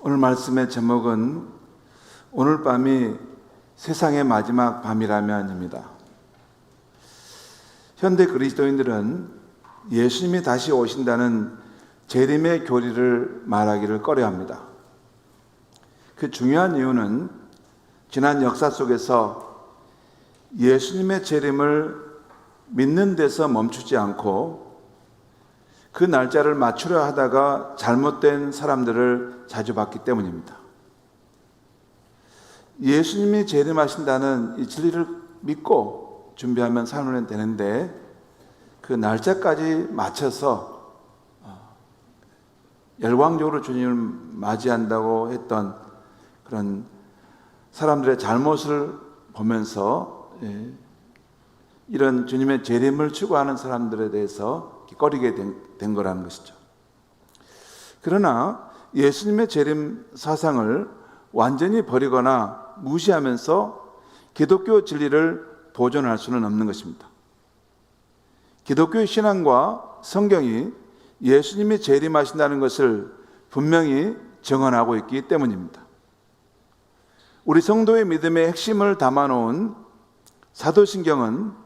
오늘 말씀의 제목은 오늘 밤이 세상의 마지막 밤이라면입니다. 현대 그리스도인들은 예수님이 다시 오신다는 재림의 교리를 말하기를 꺼려 합니다. 그 중요한 이유는 지난 역사 속에서 예수님의 재림을 믿는 데서 멈추지 않고 그 날짜를 맞추려 하다가 잘못된 사람들을 자주 봤기 때문입니다. 예수님이 재림하신다는 이 진리를 믿고 준비하면 살면 되는데 그 날짜까지 맞춰서 어, 열광적으로 주님을 맞이한다고 했던 그런 사람들의 잘못을 보면서 예, 이런 주님의 재림을 추구하는 사람들에 대해서 꺼리게 된, 된 거라는 것이죠. 그러나 예수님의 재림 사상을 완전히 버리거나 무시하면서 기독교 진리를 보존할 수는 없는 것입니다. 기독교의 신앙과 성경이 예수님이 재림하신다는 것을 분명히 정언하고 있기 때문입니다. 우리 성도의 믿음의 핵심을 담아놓은 사도신경은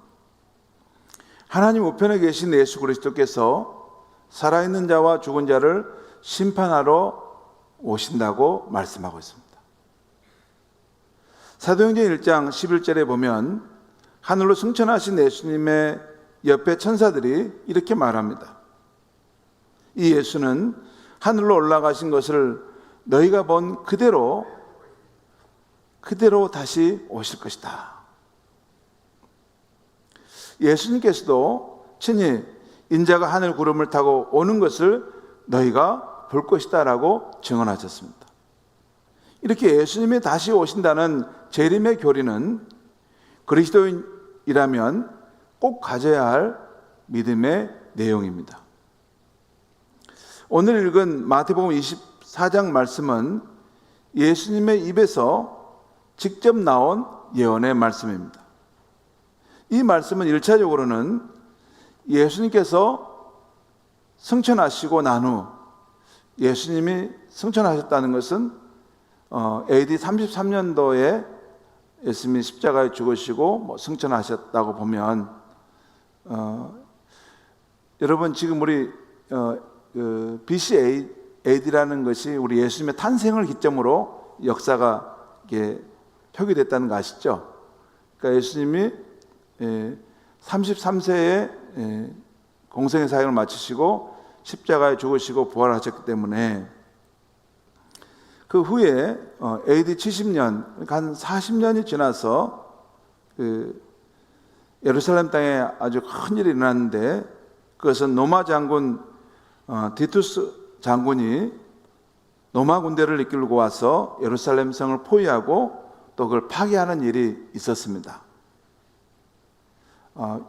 하나님 우편에 계신 예수 그리스도께서 살아있는 자와 죽은 자를 심판하러 오신다고 말씀하고 있습니다. 사도행전 1장 11절에 보면 하늘로 승천하신 예수님의 옆에 천사들이 이렇게 말합니다. 이 예수는 하늘로 올라가신 것을 너희가 본 그대로 그대로 다시 오실 것이다. 예수님께서도 친히 인자가 하늘 구름을 타고 오는 것을 너희가 볼 것이다라고 증언하셨습니다. 이렇게 예수님이 다시 오신다는 재림의 교리는 그리스도인이라면 꼭 가져야 할 믿음의 내용입니다. 오늘 읽은 마태복음 24장 말씀은 예수님의 입에서 직접 나온 예언의 말씀입니다. 이 말씀은 1차적으로는 예수님께서 승천하시고 난 후 예수님이 승천하셨다는 것은 어, AD 33년도에 예수님이 십자가에 죽으시고 뭐 승천하셨다고 보면 어, 여러분 지금 우리 어, 그 BC AD라는 것이 우리 예수님의 탄생을 기점으로 역사가 이게 표기됐다는 거 아시죠? 그러니까 예수님이 33세에 예, 공생의 사역을 마치시고 십자가에 죽으시고 부활하셨기 때문에 그 후에 어, AD 70년, 그러니까 한 40년이 지나서 그 예루살렘 땅에 아주 큰 일이 일어났는데 그것은 노마 장군 어, 디투스 장군이 노마 군대를 이끌고 와서 예루살렘 성을 포위하고 또 그걸 파괴하는 일이 있었습니다. 어,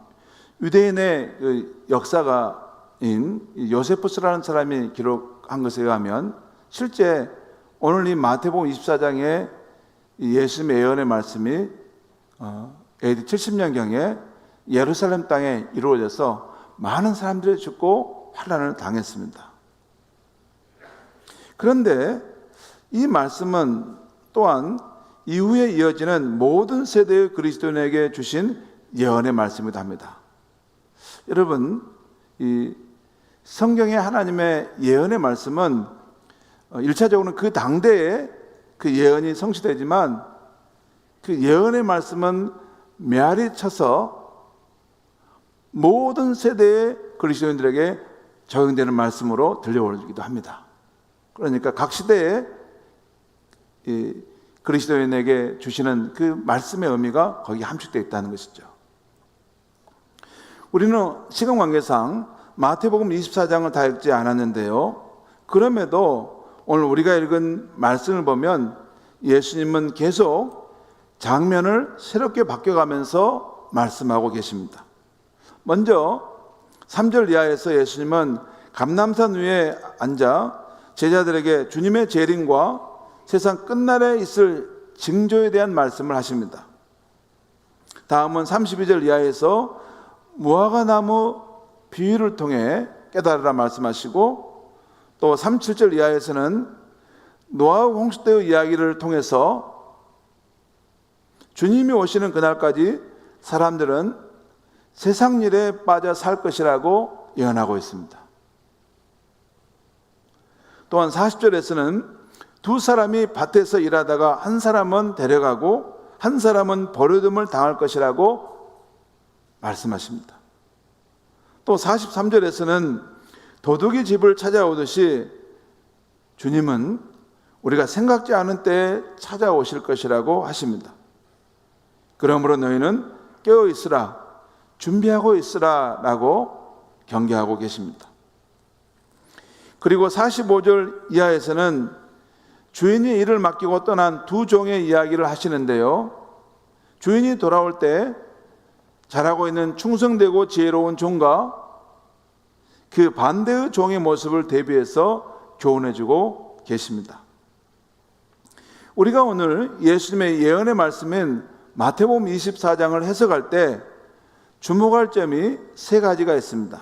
유대인의 그 역사가인 요세푸스라는 사람이 기록한 것에 의하면 실제 오늘 이 마태복음 24장에 예수님의 예언의 말씀이 AD 70년경에 예루살렘 땅에 이루어져서 많은 사람들이 죽고 환란을 당했습니다. 그런데 이 말씀은 또한 이후에 이어지는 모든 세대의 그리스도인에게 주신 예언의 말씀이기도 합니다. 여러분, 이 성경의 하나님의 예언의 말씀은 어, 일차적으로는 그 당대에 그 예언이 성취되지만 그 예언의 말씀은 메아리 쳐서 모든 세대의 그리스도인들에게 적용되는 말씀으로 들려오기도 합니다. 그러니까 각 시대에 그리스도인에게 주시는 그 말씀의 의미가 거기 함축되어 있다는 것이죠. 우리는 시간 관계상 마태복음 24장을 다 읽지 않았는데요. 그럼에도 오늘 우리가 읽은 말씀을 보면 예수님은 계속 장면을 새롭게 바뀌어가면서 말씀하고 계십니다. 먼저 3절 이하에서 예수님은 감남산 위에 앉아 제자들에게 주님의 재림과 세상 끝날에 있을 징조에 대한 말씀을 하십니다. 다음은 32절 이하에서 무화과 나무 비유를 통해 깨달으라 말씀하시고 또 37절 이하에서는 노아와 홍수대의 이야기를 통해서 주님이 오시는 그날까지 사람들은 세상 일에 빠져 살 것이라고 예언하고 있습니다. 또한 40절에서는 두 사람이 밭에서 일하다가 한 사람은 데려가고 한 사람은 버려둠을 당할 것이라고 말씀하십니다. 또 43절에서는 도둑이 집을 찾아오듯이 주님은 우리가 생각지 않은 때에 찾아오실 것이라고 하십니다. 그러므로 너희는 깨어 있으라, 준비하고 있으라 라고 경계하고 계십니다. 그리고 45절 이하에서는 주인이 일을 맡기고 떠난 두 종의 이야기를 하시는데요. 주인이 돌아올 때 잘하고 있는 충성되고 지혜로운 종과 그 반대의 종의 모습을 대비해서 교훈해주고 계십니다. 우리가 오늘 예수님의 예언의 말씀인 마태복음 24장을 해석할 때 주목할 점이 세 가지가 있습니다.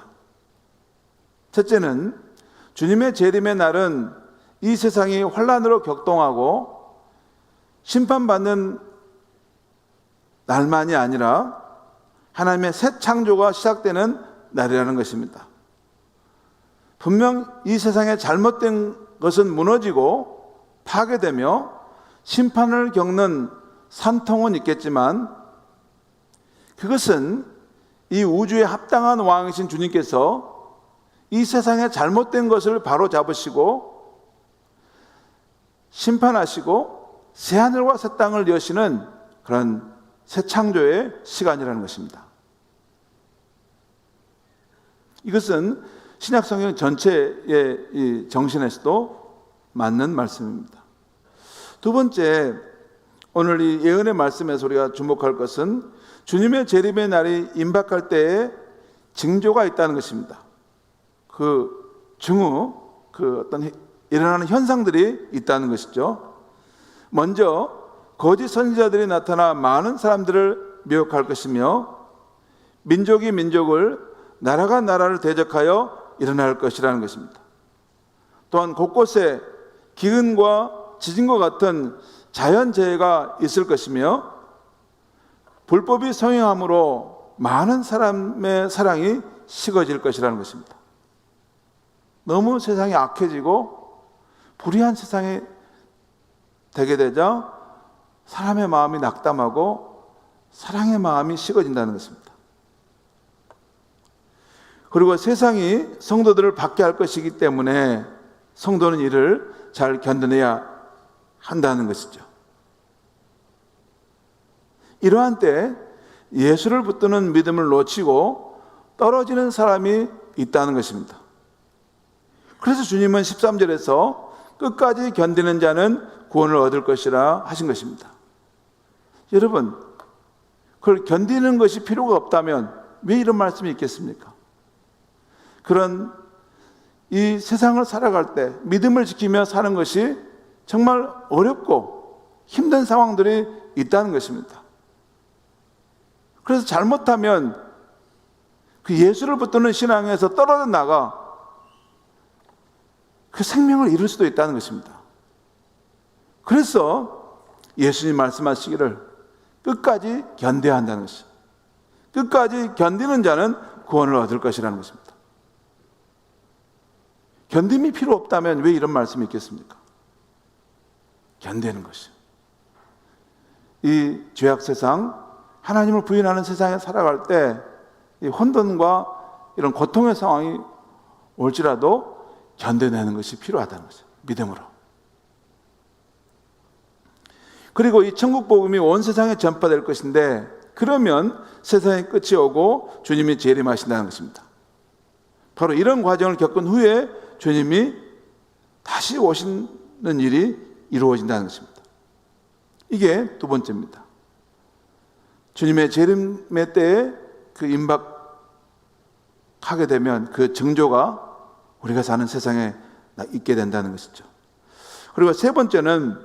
첫째는 주님의 재림의 날은 이 세상이 환란으로 격동하고 심판받는 날만이 아니라 하나님의 새 창조가 시작되는 날이라는 것입니다. 분명 이 세상에 잘못된 것은 무너지고 파괴되며 심판을 겪는 산통은 있겠지만 그것은 이 우주에 합당한 왕이신 주님께서 이 세상에 잘못된 것을 바로 잡으시고 심판하시고 새 하늘과 새 땅을 여시는 그런 새 창조의 시간이라는 것입니다. 이것은 신약 성경 전체의 이 정신에서도 맞는 말씀입니다. 두 번째, 오늘 이 예언의 말씀에서 우리가 주목할 것은 주님의 재림의 날이 임박할 때에 징조가 있다는 것입니다. 그 증후, 그 어떤 일어나는 현상들이 있다는 것이죠. 먼저 거짓 선지자들이 나타나 많은 사람들을 미혹할 것이며 민족이 민족을 나라가 나라를 대적하여 일어날 것이라는 것입니다. 또한 곳곳에 기근과 지진과 같은 자연재해가 있을 것이며 불법이 성행함으로 많은 사람의 사랑이 식어질 것이라는 것입니다. 너무 세상이 악해지고 불의한 세상이 되게 되자 사람의 마음이 낙담하고 사랑의 마음이 식어진다는 것입니다. 그리고 세상이 성도들을 받게 할 것이기 때문에 성도는 이를 잘 견뎌내야 한다는 것이죠. 이러한 때 예수를 붙드는 믿음을 놓치고 떨어지는 사람이 있다는 것입니다. 그래서 주님은 13절에서 끝까지 견디는 자는 구원을 얻을 것이라 하신 것입니다. 여러분, 그걸 견디는 것이 필요가 없다면 왜 이런 말씀이 있겠습니까? 그런 이 세상을 살아갈 때 믿음을 지키며 사는 것이 정말 어렵고 힘든 상황들이 있다는 것입니다. 그래서 잘못하면 그 예수를 붙드는 신앙에서 떨어져 나가 그 생명을 잃을 수도 있다는 것입니다. 그래서 예수님 말씀하시기를 끝까지 견뎌야 한다는 것이죠. 끝까지 견디는 자는 구원을 얻을 것이라는 것입니다. 견딤이 필요 없다면 왜 이런 말씀이 있겠습니까? 견디는 것이. 이 죄악 세상, 하나님을 부인하는 세상에 살아갈 때 이 혼돈과 이런 고통의 상황이 올지라도 견뎌내는 것이 필요하다는 거죠. 믿음으로. 그리고 이 천국 복음이 온 세상에 전파될 것인데 그러면 세상의 끝이 오고 주님이 재림하신다는 것입니다. 바로 이런 과정을 겪은 후에 주님이 다시 오시는 일이 이루어진다는 것입니다. 이게 두 번째입니다. 주님의 재림의 때에 그 임박하게 되면 그 증조가 우리가 사는 세상에 있게 된다는 것이죠. 그리고 세 번째는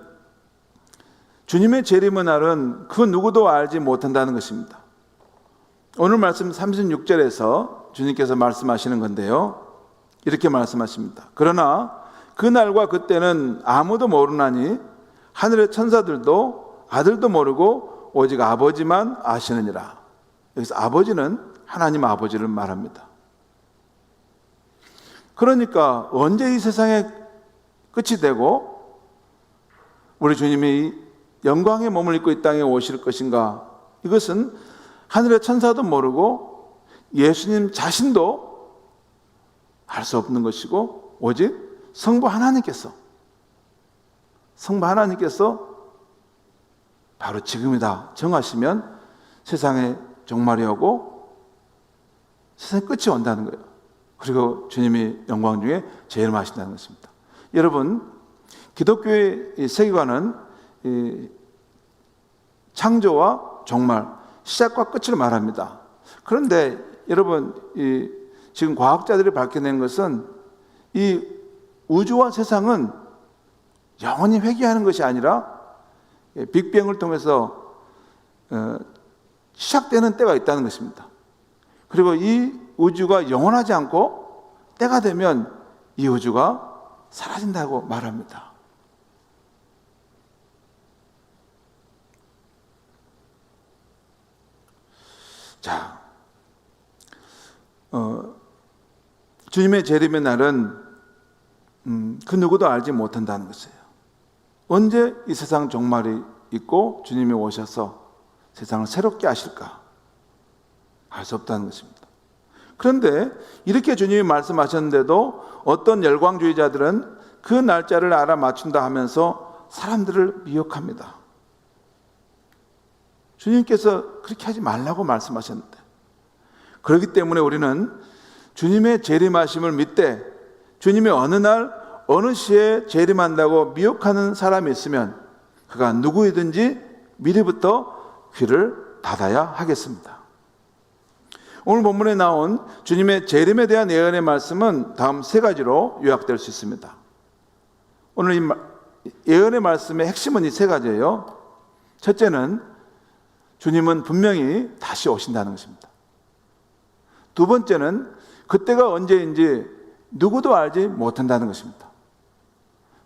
주님의 재림의 날은 그 누구도 알지 못한다는 것입니다. 오늘 말씀 36절에서 주님께서 말씀하시는 건데요. 이렇게 말씀하십니다. 그러나 그날과 그때는 아무도 모르나니 하늘의 천사들도 아들도 모르고 오직 아버지만 아시느니라. 여기서 아버지는 하나님 아버지를 말합니다. 그러니까 언제 이 세상에 끝이 되고 우리 주님이 영광의 몸을 입고 이 땅에 오실 것인가? 이것은 하늘의 천사도 모르고 예수님 자신도 알 수 없는 것이고 오직 성부 하나님께서 성부 하나님께서 바로 지금이다 정하시면 세상에 종말이 오고 세상에 끝이 온다는 거예요. 그리고 주님이 영광 중에 제일 마신다는 것입니다. 여러분, 기독교의 이 세계관은 이 창조와 종말, 시작과 끝을 말합니다. 그런데 여러분, 이 지금 과학자들이 밝혀낸 것은 이 우주와 세상은 영원히 회귀하는 것이 아니라 빅뱅을 통해서 어, 시작되는 때가 있다는 것입니다. 그리고 이 우주가 영원하지 않고 때가 되면 이 우주가 사라진다고 말합니다. 자, 어, 주님의 재림의 날은 음, 그 누구도 알지 못한다는 것이에요. 언제 이 세상 종말이 있고 주님이 오셔서 세상을 새롭게 하실까? 알 수 없다는 것입니다. 그런데 이렇게 주님이 말씀하셨는데도 어떤 열광주의자들은 그 날짜를 알아 맞춘다 하면서 사람들을 미혹합니다. 주님께서 그렇게 하지 말라고 말씀하셨는데. 그렇기 때문에 우리는 주님의 재림하심을 믿되 주님이 어느 날 어느 시에 재림한다고 미혹하는 사람이 있으면 그가 누구이든지 미리부터 귀를 닫아야 하겠습니다. 오늘 본문에 나온 주님의 재림에 대한 예언의 말씀은 다음 세 가지로 요약될 수 있습니다. 오늘 이 예언의 말씀의 핵심은 이 세 가지예요. 첫째는 주님은 분명히 다시 오신다는 것입니다. 두 번째는 그때가 언제인지 누구도 알지 못한다는 것입니다.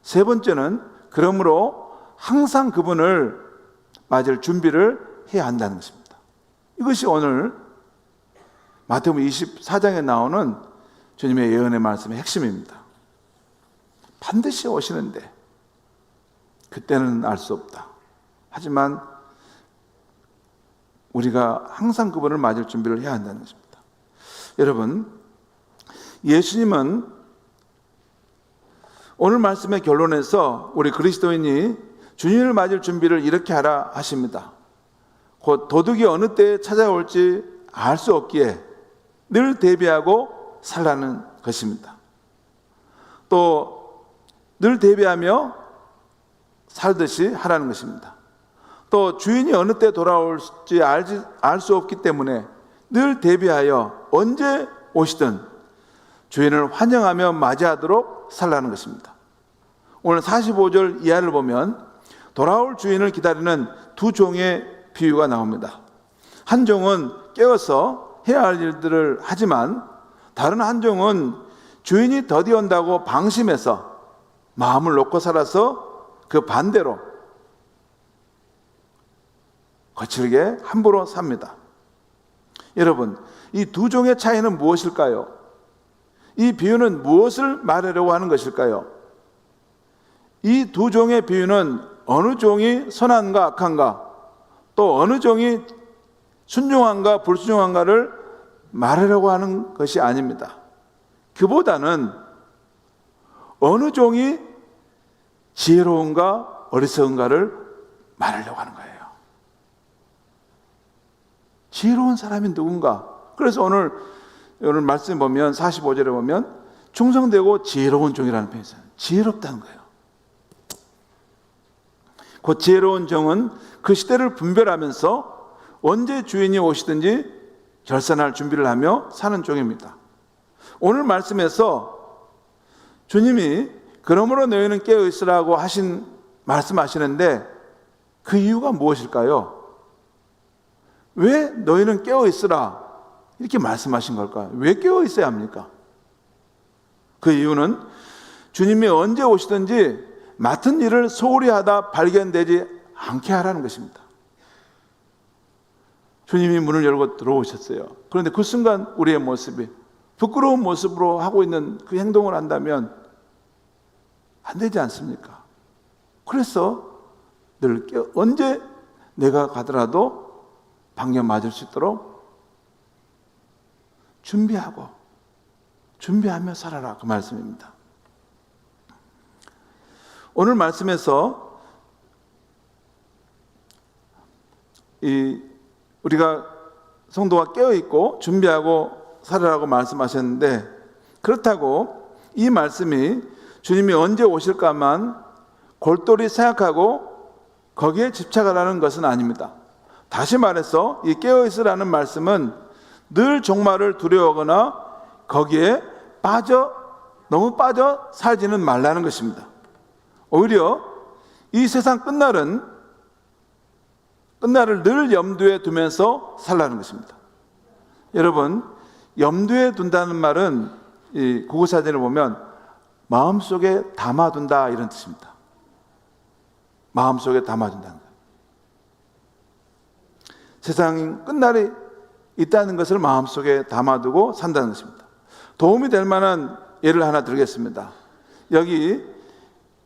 세 번째는 그러므로 항상 그분을 맞을 준비를 해야 한다는 것입니다. 이것이 오늘 마태복음 24장에 나오는 주님의 예언의 말씀의 핵심입니다. 반드시 오시는데 그때는 알 수 없다. 하지만 우리가 항상 그분을 맞을 준비를 해야 한다는 것입니다. 여러분, 예수님은 오늘 말씀의 결론에서 우리 그리스도인이 주님을 맞을 준비를 이렇게 하라 하십니다. 곧 도둑이 어느 때에 찾아올지 알 수 없기에 늘 대비하고 살라는 것입니다. 또 늘 대비하며 살듯이 하라는 것입니다. 또 주인이 어느 때 돌아올지 알지 알 수 없기 때문에 늘 대비하여 언제 오시든 주인을 환영하며 맞이하도록 살라는 것입니다. 오늘 45절 이하를 보면 돌아올 주인을 기다리는 두 종의 비유가 나옵니다. 한 종은 깨어서 해야 할 일들을 하지만 다른 한 종은 주인이 더디 온다고 방심해서 마음을 놓고 살아서 그 반대로 거칠게 함부로 삽니다. 여러분, 이 두 종의 차이는 무엇일까요? 이 비유는 무엇을 말하려고 하는 것일까요? 이 두 종의 비유는 어느 종이 선한가 악한가, 또 어느 종이 순종한가 불순종한가를 말하려고 하는 것이 아닙니다. 그보다는 어느 종이 지혜로운가 어리석은가를 말하려고 하는 거예요. 지혜로운 사람이 누군가? 그래서 오늘 오늘 말씀 보면 45절에 보면 충성되고 지혜로운 종이라는 표현이 있어요. 지혜롭다는 거예요. 그 지혜로운 종은 그 시대를 분별하면서 언제 주인이 오시든지 결산할 준비를 하며 사는 종입니다. 오늘 말씀에서 주님이 그러므로 너희는 깨어 있으라고 하신 말씀하시는데 그 이유가 무엇일까요? 왜 너희는 깨어 있으라 이렇게 말씀하신 걸까요? 왜 깨어 있어야 합니까? 그 이유는 주님이 언제 오시든지 맡은 일을 소홀히 하다 발견되지 않게 하라는 것입니다. 주님이 문을 열고 들어오셨어요. 그런데 그 순간 우리의 모습이 부끄러운 모습으로 하고 있는 그 행동을 한다면 안 되지 않습니까? 그래서 늘 깨- 언제 내가 가더라도 방금 맞을 수 있도록 준비하고 준비하며 살아라 그 말씀입니다. 오늘 말씀에서 이 우리가 성도가 깨어 있고 준비하고 살아라고 말씀하셨는데 그렇다고 이 말씀이 주님이 언제 오실까만 골똘히 생각하고 거기에 집착하라는 것은 아닙니다. 다시 말해서 이 깨어 있으라는 말씀은 늘 종말을 두려워하거나 거기에 빠져 너무 빠져 살지는 말라는 것입니다. 오히려 이 세상 끝날은 끝날을 늘 염두에 두면서 살라는 것입니다. 여러분 염두에 둔다는 말은 이 국어사전을 보면 마음속에 담아둔다 이런 뜻입니다. 마음속에 담아둔다는 것. 세상 끝날이 있다는 것을 마음속에 담아두고 산다는 것입니다. 도움이 될 만한 예를 하나 드리겠습니다. 여기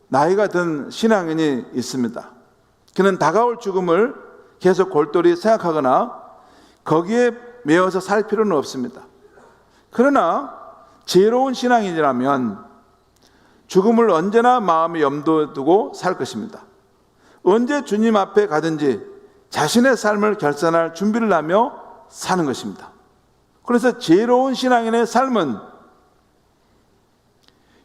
나이가 든 신앙인이 있습니다. 그는 다가올 죽음을 계속 골똘히 생각하거나 거기에 매어서 살 필요는 없습니다. 그러나 지혜로운 신앙인이라면 죽음을 언제나 마음에 염두에 두고 살 것입니다. 언제 주님 앞에 가든지 자신의 삶을 결산할 준비를 하며 사는 것입니다. 그래서 지혜로운 신앙인의 삶은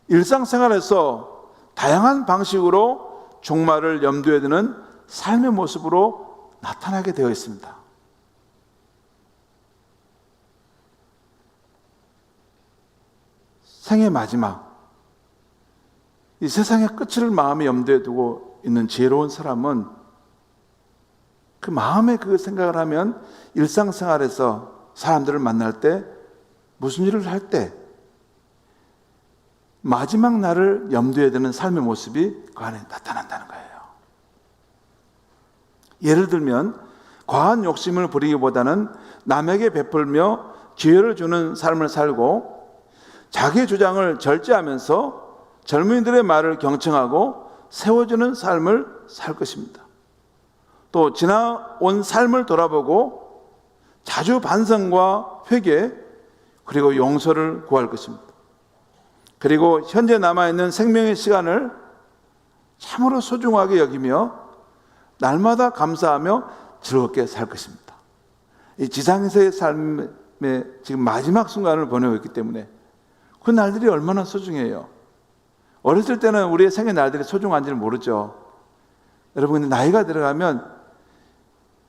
일상생활에서 다양한 방식으로 종말을 염두에 두는 삶의 모습으로 나타나게 되어 있습니다. 생의 마지막, 이 세상의 끝을 마음에 염두에 두고 있는 지혜로운 사람은 그 마음에 그 생각을 하면 일상생활에서 사람들을 만날 때 무슨 일을 할 때 마지막 날을 염두에 두는 삶의 모습이 그 안에 나타난다는 거예요. 예를 들면 과한 욕심을 부리기보다는 남에게 베풀며 기회를 주는 삶을 살고 자기 주장을 절제하면서 젊은이들의 말을 경청하고 세워주는 삶을 살 것입니다. 또 지나온 삶을 돌아보고 자주 반성과 회개 그리고 용서를 구할 것입니다. 그리고 현재 남아있는 생명의 시간을 참으로 소중하게 여기며 날마다 감사하며 즐겁게 살 것입니다. 이 지상에서의 삶의 지금 마지막 순간을 보내고 있기 때문에 그 날들이 얼마나 소중해요. 어렸을 때는 우리의 생의 날들이 소중한지를 모르죠. 여러분, 나이가 들어가면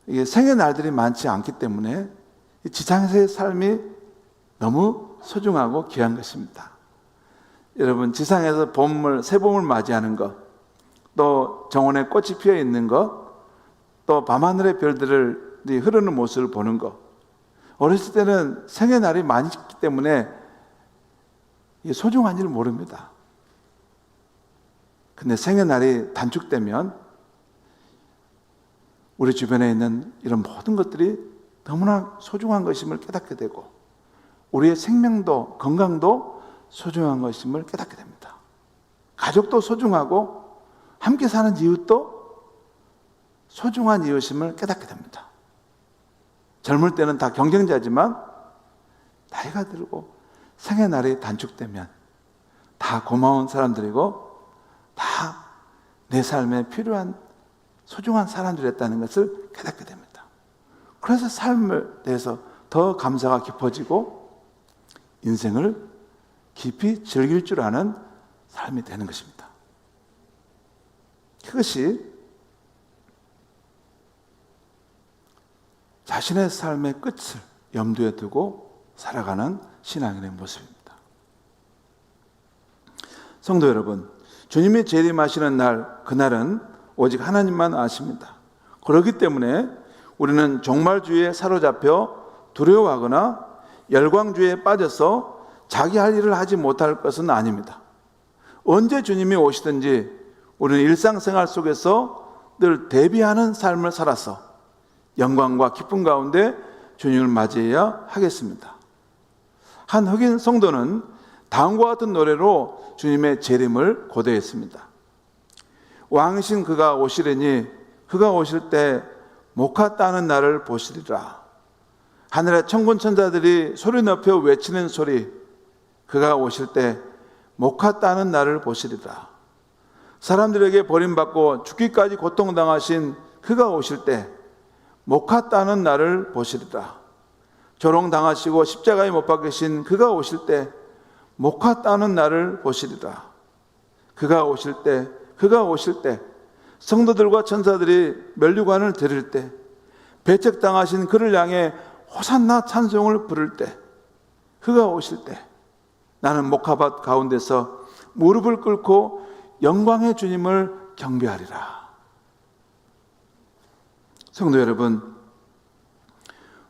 이게 생의 날들이 많지 않기 때문에 이 지상에서의 삶이 너무 소중하고 귀한 것입니다. 여러분, 지상에서 봄을, 새 봄을 맞이하는 것, 또 정원에 꽃이 피어 있는 것, 또 밤하늘의 별들이 흐르는 모습을 보는 것. 어렸을 때는 생의 날이 많기 때문에 이게 소중한지를 모릅니다. 근데 생의 날이 단축되면 우리 주변에 있는 이런 모든 것들이 너무나 소중한 것임을 깨닫게 되고 우리의 생명도 건강도 소중한 것임을 깨닫게 됩니다. 가족도 소중하고 함께 사는 이웃도 소중한 이웃임을 깨닫게 됩니다. 젊을 때는 다 경쟁자지만 나이가 들고 생의 날이 단축되면 다 고마운 사람들이고 다 내 삶에 필요한 소중한 사람들이었다는 것을 깨닫게 됩니다. 그래서 삶을 대해서 더 감사가 깊어지고 인생을 깊이 즐길 줄 아는 삶이 되는 것입니다. 그것이 자신의 삶의 끝을 염두에 두고 살아가는 신앙인의 모습입니다. 성도 여러분, 주님이 재림하시는 날, 그날은 오직 하나님만 아십니다. 그렇기 때문에 우리는 종말주의에 사로잡혀 두려워하거나 열광주의에 빠져서 자기 할 일을 하지 못할 것은 아닙니다. 언제 주님이 오시든지 우리는 일상생활 속에서 늘 대비하는 삶을 살아서 영광과 기쁨 가운데 주님을 맞이해야 하겠습니다. 한 흑인 성도는 다음과 같은 노래로 주님의 재림을 고대했습니다. 왕이신 그가 오시려니 그가 오실 때 목화 따는 날을 보시리라. 하늘의 천군 천사들이 소리 높여 외치는 소리 그가 오실 때 목화 따는 날을 보시리라. 사람들에게 버림받고 죽기까지 고통당하신 그가 오실 때 목화 따는 날을 보시리라. 조롱당하시고 십자가에 못 박히신 그가 오실 때 목화 따는 날을 보시리라. 그가 오실 때, 그가 오실 때, 성도들과 천사들이 멸류관을 드릴 때, 배척당하신 그를 향해 호산나 찬송을 부를 때, 그가 오실 때, 나는 목화밭 가운데서 무릎을 꿇고 영광의 주님을 경배하리라. 성도 여러분,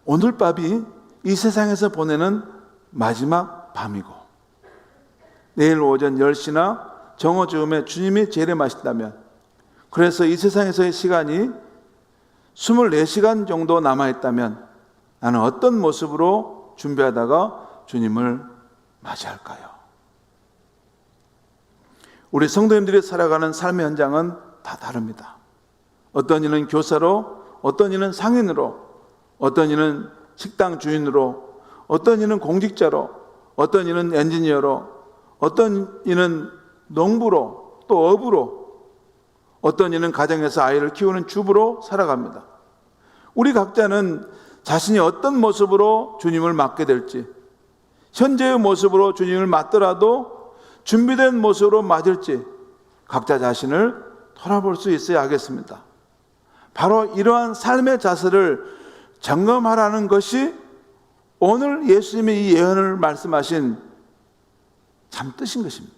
오늘 밤이 이 세상에서 보내는 마지막 밤이고, 내일 오전 10시나 정오 즈음에 주님이 재림하신다면, 그래서 이 세상에서의 시간이 24시간 정도 남아있다면, 나는 어떤 모습으로 준비하다가 주님을 맞이할까요? 우리 성도님들이 살아가는 삶의 현장은 다 다릅니다. 어떤 이는 교사로, 어떤 이는 상인으로, 어떤 이는 식당 주인으로, 어떤 이는 공직자로, 어떤 이는 엔지니어로, 어떤 이는 농부로, 또 어부로, 어떤 이는 가정에서 아이를 키우는 주부로 살아갑니다. 우리 각자는 자신이 어떤 모습으로 주님을 맞게 될지, 현재의 모습으로 주님을 맞더라도 준비된 모습으로 맞을지 각자 자신을 돌아볼 수 있어야 하겠습니다. 바로 이러한 삶의 자세를 점검하라는 것이 오늘 예수님의 이 예언을 말씀하신 참 뜻인 것입니다.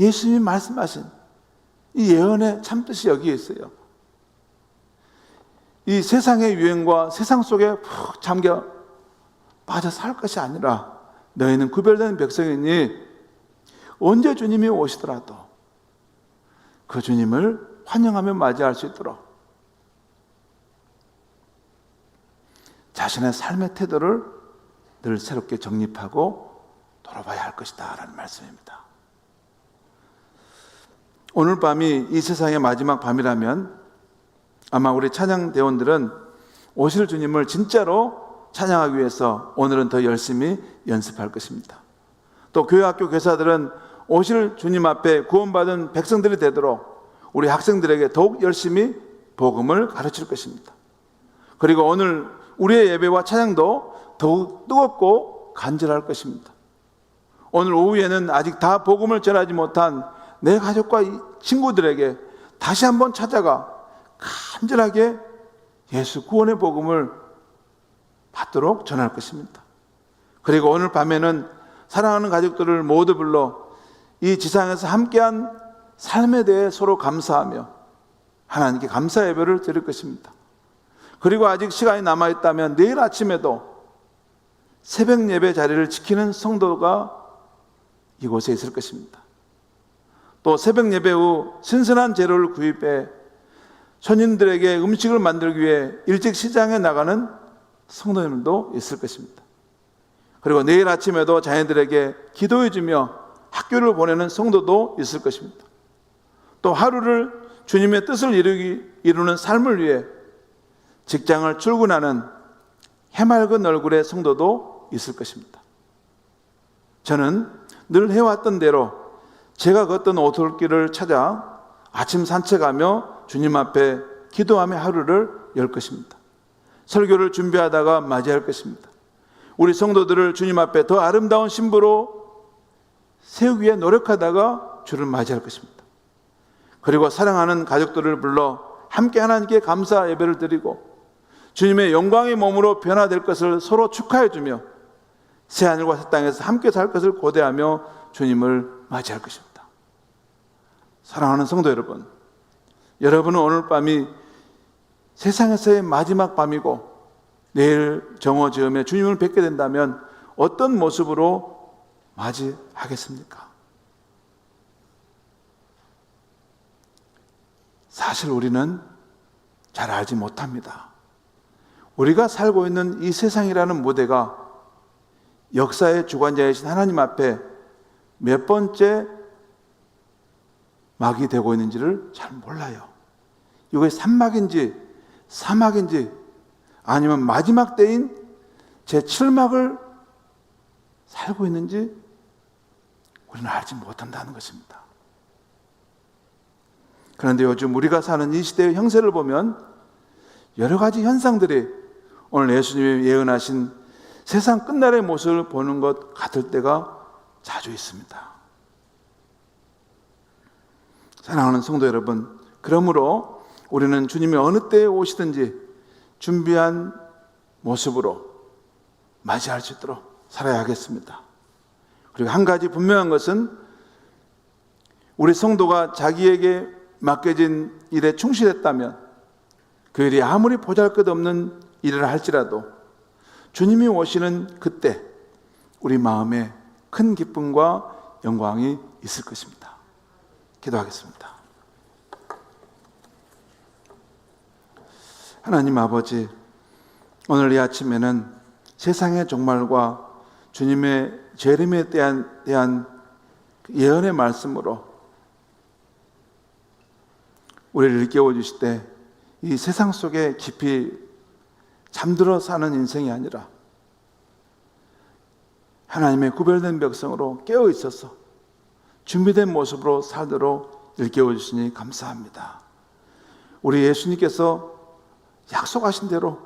예수님이 말씀하신 이 예언의 참 뜻이 여기에 있어요. 이 세상의 유행과 세상 속에 푹 잠겨 빠져 살 것이 아니라 너희는 구별된 백성이니 언제 주님이 오시더라도 그 주님을 환영하며 맞이할 수 있도록 자신의 삶의 태도를 늘 새롭게 정립하고 돌아봐야 할 것이다 라는 말씀입니다. 오늘 밤이 이 세상의 마지막 밤이라면 아마 우리 찬양 대원들은 오실 주님을 진짜로 찬양하기 위해서 오늘은 더 열심히 연습할 것입니다. 또 교회 학교 교사들은 오실 주님 앞에 구원받은 백성들이 되도록 우리 학생들에게 더욱 열심히 복음을 가르칠 것입니다. 그리고 오늘 우리의 예배와 찬양도 더욱 뜨겁고 간절할 것입니다. 오늘 오후에는 아직 다 복음을 전하지 못한 내 가족과 친구들에게 다시 한번 찾아가 간절하게 예수 구원의 복음을 받도록 전할 것입니다. 그리고 오늘 밤에는 사랑하는 가족들을 모두 불러 이 지상에서 함께한 삶에 대해 서로 감사하며 하나님께 감사 예배를 드릴 것입니다. 그리고 아직 시간이 남아 있다면 내일 아침에도 새벽 예배 자리를 지키는 성도가 이곳에 있을 것입니다. 또 새벽 예배 후 신선한 재료를 구입해 손님들에게 음식을 만들기 위해 일찍 시장에 나가는 성도님도 있을 것입니다. 그리고 내일 아침에도 자녀들에게 기도해 주며 학교를 보내는 성도도 있을 것입니다. 또 하루를 주님의 뜻을 이루기, 이루는 삶을 위해 직장을 출근하는 해맑은 얼굴의 성도도 있을 것입니다. 저는 늘 해왔던 대로 제가 걷던 오솔길을 찾아 아침 산책하며 주님 앞에 기도하며 하루를 열 것입니다. 설교를 준비하다가 맞이할 것입니다. 우리 성도들을 주님 앞에 더 아름다운 신부로 세우기 위해 노력하다가 주를 맞이할 것입니다. 그리고 사랑하는 가족들을 불러 함께 하나님께 감사 예배를 드리고 주님의 영광의 몸으로 변화될 것을 서로 축하해 주며 새 하늘과 새 땅에서 함께 살 것을 고대하며 주님을 맞이할 것입니다. 사랑하는 성도 여러분, 여러분은 오늘 밤이 세상에서의 마지막 밤이고 내일 정오 즈음에 주님을 뵙게 된다면 어떤 모습으로 맞이하겠습니까? 사실 우리는 잘 알지 못합니다. 우리가 살고 있는 이 세상이라는 무대가 역사의 주관자이신 하나님 앞에 몇 번째 막이 되고 있는지를 잘 몰라요. 이게 산막인지 사막인지 아니면 마지막 때인 제 7막을 살고 있는지 우리는 알지 못한다는 것입니다. 그런데 요즘 우리가 사는 이 시대의 형세를 보면 여러 가지 현상들이 오늘 예수님이 예언하신 세상 끝날의 모습을 보는 것 같을 때가 자주 있습니다. 사랑하는 성도 여러분, 그러므로 우리는 주님이 어느 때에 오시든지 준비한 모습으로 맞이할 수 있도록 살아야 하겠습니다. 그리고 한 가지 분명한 것은 우리 성도가 자기에게 맡겨진 일에 충실했다면 그 일이 아무리 보잘 것 없는 일을 할지라도 주님이 오시는 그때 우리 마음에 큰 기쁨과 영광이 있을 것입니다. 기도하겠습니다. 하나님 아버지, 오늘 이 아침에는 세상의 종말과 주님의 재림에 대한, 대한 예언의 말씀으로 우리를 일깨워 주실 때 이 세상 속에 깊이 잠들어 사는 인생이 아니라 하나님의 구별된 백성으로 깨어 있어서 준비된 모습으로 살도록 일깨워 주시니 감사합니다. 우리 예수님께서 약속하신 대로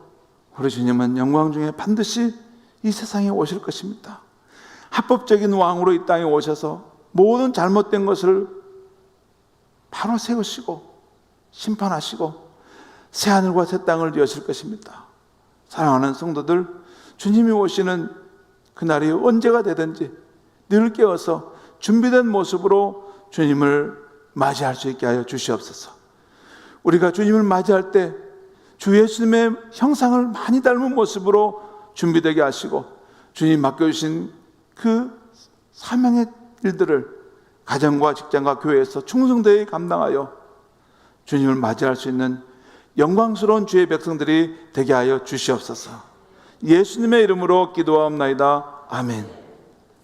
우리 주님은 영광 중에 반드시 이 세상에 오실 것입니다. 합법적인 왕으로 이 땅에 오셔서 모든 잘못된 것을 바로 세우시고 심판하시고 새 하늘과 새 땅을 여실 것입니다. 사랑하는 성도들, 주님이 오시는 그 날이 언제가 되든지 늘 깨어서 준비된 모습으로 주님을 맞이할 수 있게 하여 주시옵소서. 우리가 주님을 맞이할 때 주 예수님의 형상을 많이 닮은 모습으로 준비되게 하시고 주님 맡겨주신 그 사명의 일들을 가정과 직장과 교회에서 충성되게 감당하여 주님을 맞이할 수 있는 영광스러운 주의 백성들이 되게 하여 주시옵소서. 예수님의 이름으로 기도하옵나이다. 아멘.